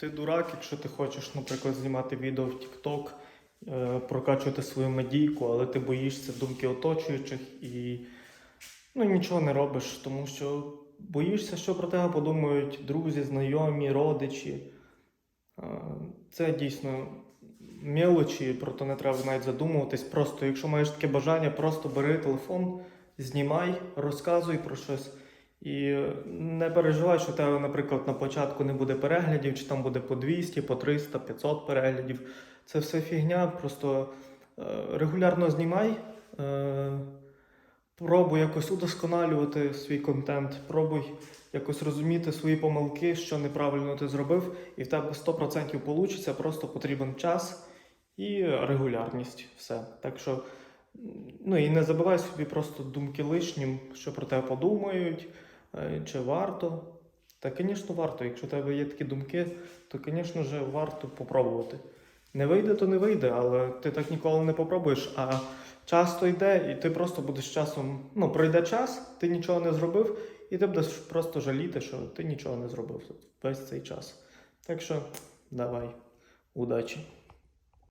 Ти дурак, якщо ти хочеш, наприклад, знімати відео в TikTok, е, прокачувати свою медійку, але ти боїшся думки оточуючих і ну, нічого не робиш, тому що боїшся, що про тебе подумають друзі, знайомі, родичі. Е, Це дійсно мелочі, про то не треба навіть задумуватись. Просто, якщо маєш таке бажання, просто бери телефон, знімай, розказуй про щось. І не переживай, що у тебе, наприклад, на початку не буде переглядів, чи там буде по 200, по 300, 500 переглядів. Це все фігня. Просто е, регулярно знімай, е, пробуй якось удосконалювати свій контент, пробуй якось розуміти свої помилки, що неправильно ти зробив, і в тебе 100% вийде, просто потрібен час і регулярність. Все. Так що, ну і не забивай собі просто думки лишнім, що про тебе подумають, е, чи варто. Та, звісно, варто. Якщо у тебе є такі думки, то, звісно ж, варто попробувати. Не вийде, то не вийде, але ти так ніколи не попробуєш. А час то йде, і ти просто будеш часом. Ну, пройде час, ти нічого не зробив, і ти будеш просто жаліти, що ти нічого не зробив весь цей час. Так що, давай, удачі!